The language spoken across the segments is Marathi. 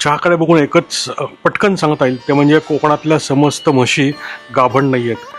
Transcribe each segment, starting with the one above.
चहाकडे बघून एकच पटकन सांगता येईल. ते म्हणजे कोकणातल्या समस्त म्हशी गाभण नाही आहेत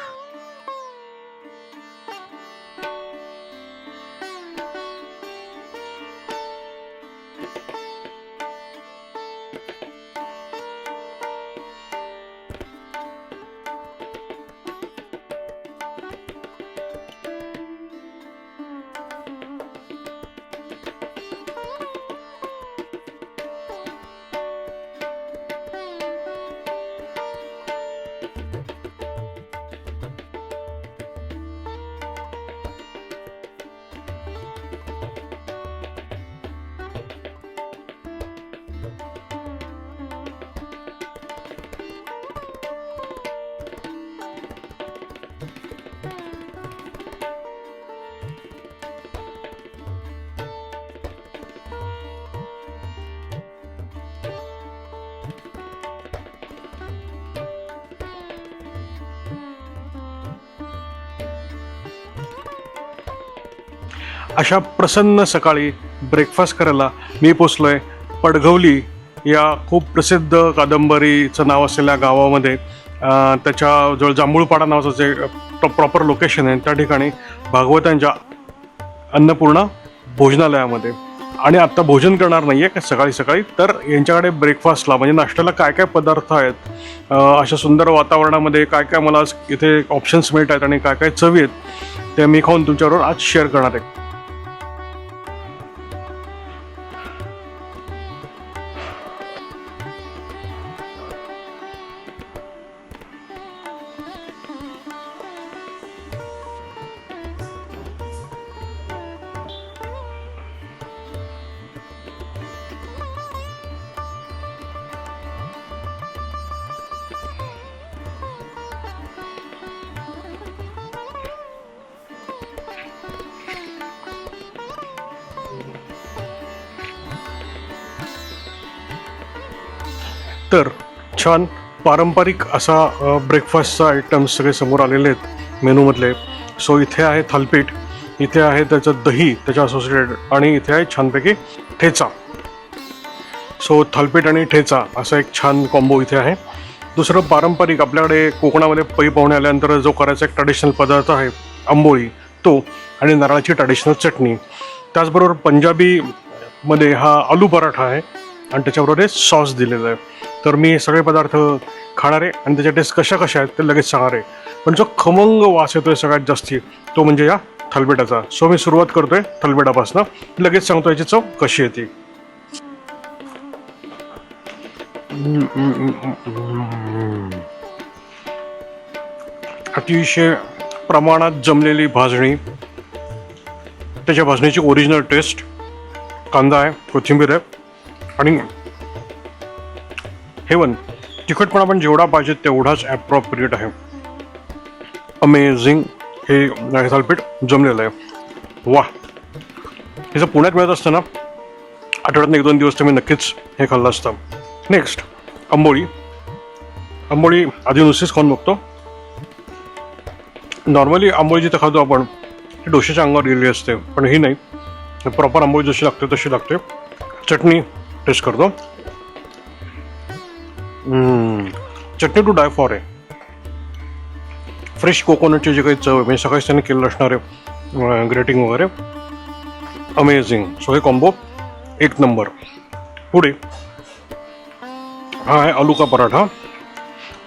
अशा प्रसन्न सकाळी ब्रेकफास्ट करायला मी पोचलोय. पडघवली या खूप प्रसिद्ध कादंबरीचं नाव असलेल्या गावामध्ये त्याच्याजवळ जांभूळपाडा नावाचं जे प्रॉपर लोकेशन आहे त्या ठिकाणी भागवतांच्या अन्नपूर्णा भोजनालयामध्ये. आणि आत्ता भोजन करणार नाही आहे सकाळी सकाळी? तर यांच्याकडे ब्रेकफास्टला म्हणजे नाश्त्याला काय काय पदार्थ आहेत? अशा सुंदर वातावरणामध्ये काय काय मला आज इथे ऑप्शन्स मिळत आहेत आणि काय काय चवी आहेत ते मी खाऊन तुमच्याबरोबर आज शेअर करणार आहे. तर छान पारंपरिक असा ब्रेकफास्टचा आयटम्स सगळे समोर आलेले आहेत मेनूमधले. सो इथे आहे थालपीठ इथे आहे त्याचं दही त्याच्या असोसिएटेड आणि इथे आहे छानपैकी ठेचा. सो थालपीठ आणि ठेचा असा एक छान कॉम्बो इथे आहे. दुसरं पारंपरिक आपल्याकडे कोकणामध्ये पै पाहुणे आल्यानंतर जो करायचा एक ट्रॅडिशनल पदार्थ आहे आंबोळी तो आणि नारळाची ट्रॅडिशनल चटणी. त्याचबरोबर पंजाबीमध्ये हा आलू पराठा आहे. आणि त्याच्याबरोबर हे सॉस दिलेलं आहे. तर मी हे सगळे पदार्थ खाणार आहे आणि त्याच्या टेस्ट कशा कशा आहेत ते लगेच सांगणार आहे. पण जो खमंग वास येतो आहे सगळ्यात जास्ती तो म्हणजे या थालपिठाचा. सो मी सुरुवात करतोय थालपिठापासनं. लगेच सांगतो याची चव कशी येते अतिशय प्रमाणात जमलेली भाजणी. त्याच्या भाजणीची ओरिजिनल टेस्ट कांदा आहे कोथिंबीर आहे. आणि हेवन तिखटपणा पण जेवढा पाहिजे तेवढाच ॲप्रॉप्रिएट आहे. अमेझिंग हे थालपीठ जमलेलं आहे. वा हे जर पुण्यात मिळत असतं ना आठवड्यात एक दोन दिवस तर मी नक्कीच हे खाल्लं असतं. नेक्स्ट आंबोळी. आंबोळी आधी नुसतीच खाऊन बघतो. नॉर्मली आंबोळी जिथं खातो आपण ती डोशेच्या अंगावर गेलेली असते पण ही नाही. प्रॉपर आंबोळी जशी लागते तशी लागते. चटणी टेस्ट करतो हम्म. चटणी टू डाय फॉर आहे. फ्रेश कोकोनटची जी काही चव आहे म्हणजे सकाळीच त्यांनी केलेलं असणार आहे ग्रेटिंग वगैरे. अमेझिंग सो हे कॉम्बो एक नंबर पुढे. हा आहे आलू का पराठा.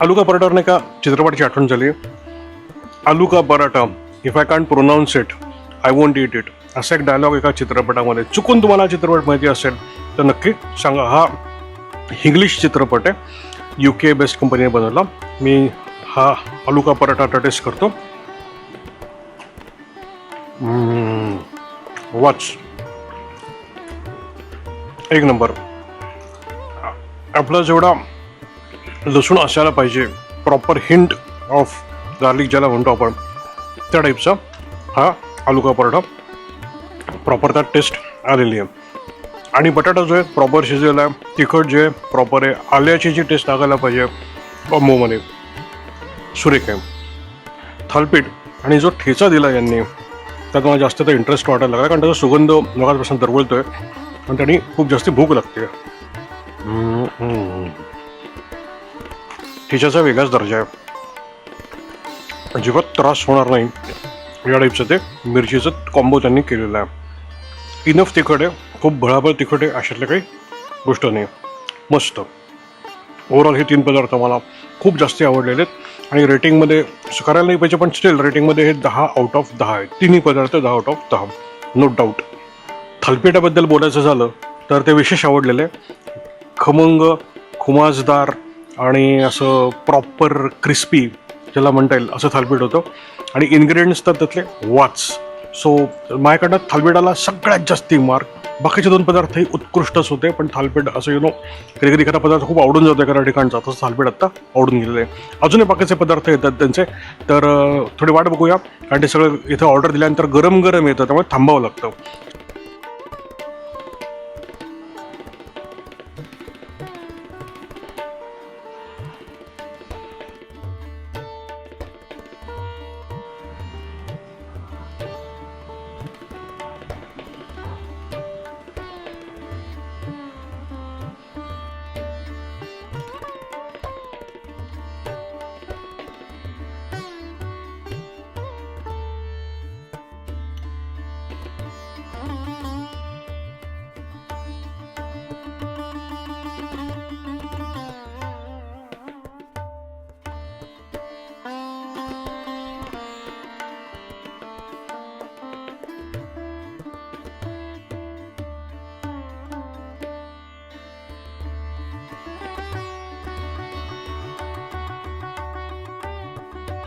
आलू का पराठावर नाही का चित्रपटाची आठवण झाली. आलू का paratha. If I can't pronounce it I won't eat it असा एक डायलॉग एका चित्रपटामध्ये. चुकून तुम्हाला चित्रपट माहिती असेल तर नक्की सांगा. हा इंग्लिश चित्रपट आहे. यू के बेस्ट कंपनीने बनवला. मी हा आलुका पराठा टेस्ट करतो. वाच एक नंबर आपला जेवढा लसूण असायला पाहिजे प्रॉपर हिंट ऑफ गार्लिक ज्याला म्हणतो आपण त्या टाईपचा हा आलुका पराठा. प्रॉपर त्यात टेस्ट आलेली आहे. आणि बटाटा जो आहे प्रॉपर शिजलेला आहे. तिखट जे आहे प्रॉपर आहे. आल्याची जी टेस्ट लागायला पाहिजे कॉम्बोमध्ये सुरेख आहे. थालपीठ आणि जो ठेचा दिला यांनी त्यात मला जास्त तर इंटरेस्ट वाटायला लागला कारण त्याचा सुगंध मगापासून दरवळतोय आणि त्यांनी खूप जास्त भूक लागते. ठेच्याचा वेगळाच दर्जा आहे. अजिबात त्रास होणार नाही. या टाईपचं ते मिरचीचं कॉम्बो त्यांनी केलेलं आहे. इनफ तिखट आहे. खूप भळाभळ तिखट आहे अशातलं काही गोष्ट नाही मस्त. ओव्हरऑल हे तीन पदार्थ मला खूप जास्त आवडलेले आहेत. आणि रेटिंगमध्ये करायला नाही पाहिजे पण स्टील रेटिंगमध्ये हे दहा आउट ऑफ दहा आहेत. तिन्ही पदार्थ दहा आउट ऑफ दहा. नो डाऊट थालपेटाबद्दल बोलायचं झालं तर ते विशेष आवडलेले खमंग खुमासदार आणि असं प्रॉपर क्रिस्पी ज्याला म्हणता येईल असं थालपीठ होतं. आणि इन्ग्रेडियंट्स तर त्यातले वाच. सो माझ्याकडनं थालपीठाला सगळ्यात जास्ती मार्क बाकीचे दोन पदार्थही उत्कृष्टच होते पण थालपीठ असं यु नो कधी कधी एखादा पदार्थ खूप आवडून जातो एखाद्या ठिकाणचा तसं थालपीठ आत्ता आवडून गेलेलं आहे. अजूनही बाकीचे पदार्थ येतात त्यांचे. तर थोडी वाट बघूया. कारण ते सगळं इथं ऑर्डर दिल्यानंतर गरम गरम येतं त्यामुळे थांबावं लागतं.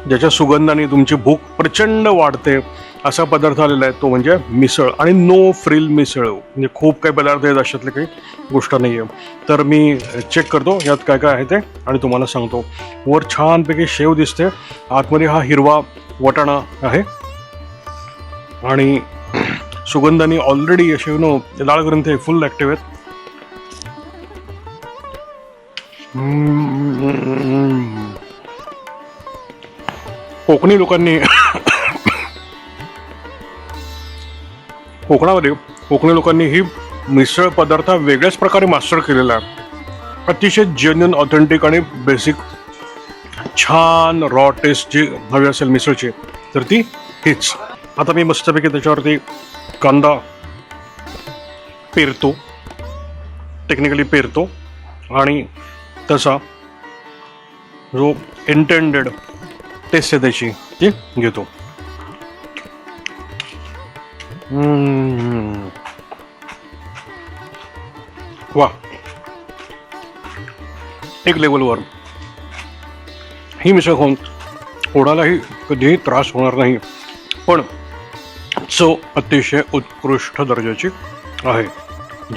ज्याच्या सुगंधाने तुमची भूक प्रचंड वाढते असा पदार्थ आलेला आहे तो म्हणजे मिसळ. आणि नो फ्रिल मिसळ. म्हणजे खूप काही पदार्थ आहेत अशातले काही गोष्ट नाही आहे तर मी चेक करतो यात काय काय आहे ते आणि तुम्हाला सांगतो. वर छानपैकी शेव दिसते. आतमध्ये हा हिरवा वटाणा आहे. आणि सुगंधाने ऑलरेडी असे नो लाळ ग्रंथ फुल ॲक्टिव्ह आहेत. कोकणी लोकांनी कोकणामध्ये कोकणी लोकांनी ही मिसळ पदार्थ वेगळ्याच प्रकारे मास्टर केलेला आहे. अतिशय जेन्युन ऑथेंटिक आणि बेसिक छान रॉ टेस्ट जी हवी असेल मिसळची तर ती हीच. आता मी मस्तपैकी त्याच्यावरती कांदा पेरतो. टेक्निकली पेरतो. आणि तसा जो इंटेंडेड टेस्ट आहे त्याची ती घेतो वा एक लेवलवर ही मिसळ खाऊन कोणालाही कधीही त्रास होणार नाही पण चव अतिशय उत्कृष्ट दर्जाची आहे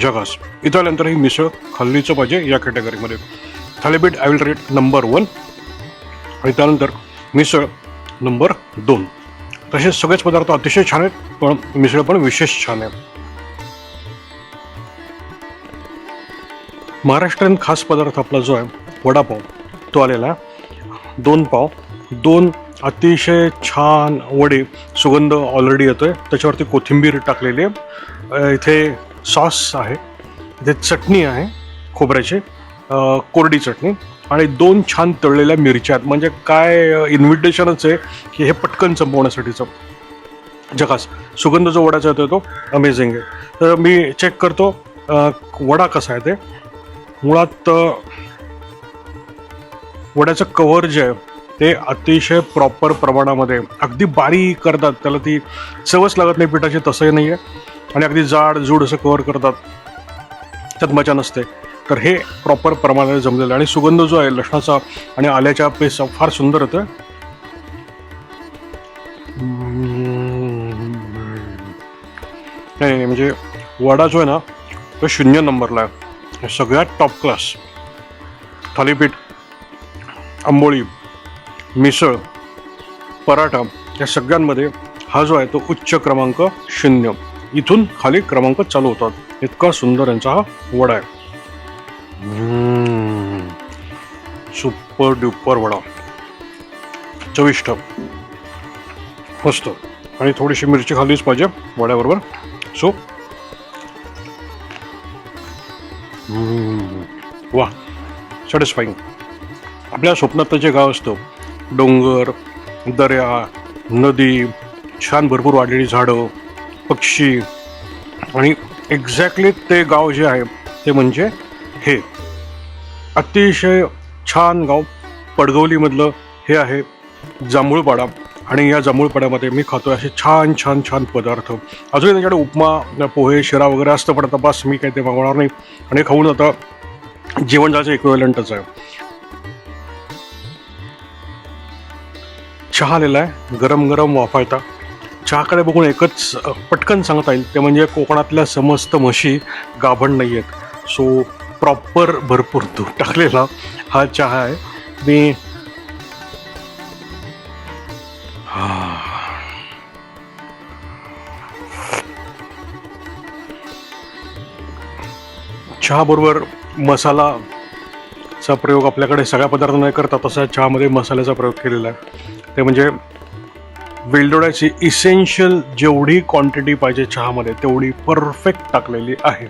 जगास इथं आल्यानंतर ही मिसळ खाल्लीच पाहिजे या कॅटेगरीमध्ये thalipeeth I will rate number one आणि त्यानंतर मिसळ नंबर दोन. तसेच सगळेच पदार्थ अतिशय छान आहेत पण मिसळ पण विशेष छान आहे. महाराष्ट्रीयन खास पदार्थ आपला जो आहे वडापाव तो आलेला आहे दोन पाव. दोन अतिशय छान वडे सुगंध ऑलरेडी येतोय. त्याच्यावरती कोथिंबीर टाकलेली आहे. इथे सॉस आहे. इथे चटणी आहे खोबऱ्याची. कोरडी चटणी. आणि दोन छान तळलेल्या मिरच्या आहेत. म्हणजे काय इन्व्हिटेशनच आहे की हे पटकन संपवण्यासाठीचं. जगास सुगंध जो वडाचा येतो तो अमेझिंग आहे. तर मी चेक करतो वडा कसा आहे ते. मुळात वड्याचं कव्हर जे आहे ते अतिशय प्रॉपर प्रमाणामध्ये अगदी बारीक करतात. त्याला ती चवच लागत नाही पिठाची तसंही नाही आहे आणि अगदी जाड जूड असं कव्हर करतात. त्यात मजा नसते. तर हे प्रॉपर प्रमाणाने जमलेलं आहे. आणि सुगंध जो आहे लसणाचा आणि आल्याच्या पेस्टचा फार सुंदर होतं. नाही नाही म्हणजे वडा जो आहे ना तो शून्य नंबरला आहे. सगळ्यात टॉप क्लास थालीपीठ आंबोळी मिसळ पराठा या सगळ्यांमध्ये हा जो आहे तो उच्च क्रमांक शून्य. इथून खाली क्रमांक चालू होतात. इतका सुंदर यांचा हा वडा आहे. Super duper vada. चविष्ट. मस्त. आणि थोडीशी मिरची खाल्लीच पाहिजे वड्याबरोबर. सो वा. सॅटिस्फाईंग आपल्या स्वप्नात जे गाव असतं डोंगर दर्या नदी छान भरपूर वाढलेली झाडं पक्षी. आणि एक्झॅक्टली ते गाव जे आहे ते म्हणजे हे अतिशय छान गाव पडगवलीमधलं हे आहे जांभूळपाडा. आणि या जांभूळपाड्यामध्ये मी खातो असे छान छान छान पदार्थ. अजूनही त्याच्याकडे उपमा पोहे शिरा वगैरे असतं पण आता बस मी काही ते मागवणार नाही. आणि खाऊन आता जेवण जायचं इक्विव्हलंटच आहे. चहा आलेला आहे. गरम गरम वाफाळता. चहाकडे बघून एकच पटकन सांगता येईल. ते म्हणजे कोकणातल्या समस्त म्हशी गाभण नाही आहेत सो प्रॉपर भरपूर दूध टाकलेला हा चहा आहे. मी चहाबरोबर मसालाचा प्रयोग आपल्याकडे सगळ्या पदार्थ नाही करता तसा चहामध्ये मसाल्याचा प्रयोग केलेला आहे. ते म्हणजे वेलदोड्याची इसेन्शियल जेवढी क्वांटिटी पाहिजे चहामध्ये तेवढी परफेक्ट टाकलेली आहे.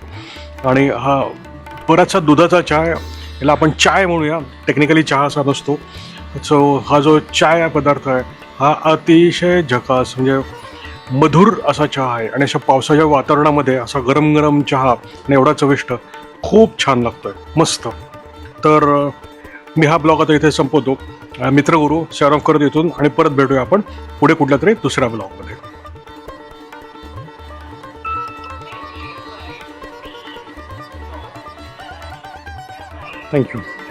आणि हा बराचसा दुधाचा चहा याला आपण चाय म्हणूया. टेक्निकली चहा असा नसतो. सो हा जो चाय हा पदार्थ आहे हा अतिशय झकास म्हणजे मधुर असा चहा आहे. आणि अशा पावसाच्या वातावरणामध्ये असा गरम गरम चहा आणि एवढा चविष्ट खूप छान लागतोय. मस्त. तर मी हा ब्लॉग आता इथे संपवतो. मित्रगुरू शेअर करत इथून आणि परत भेटूया आपण पुढे कुठल्या तरी दुसऱ्या ब्लॉगमध्ये. Thank you.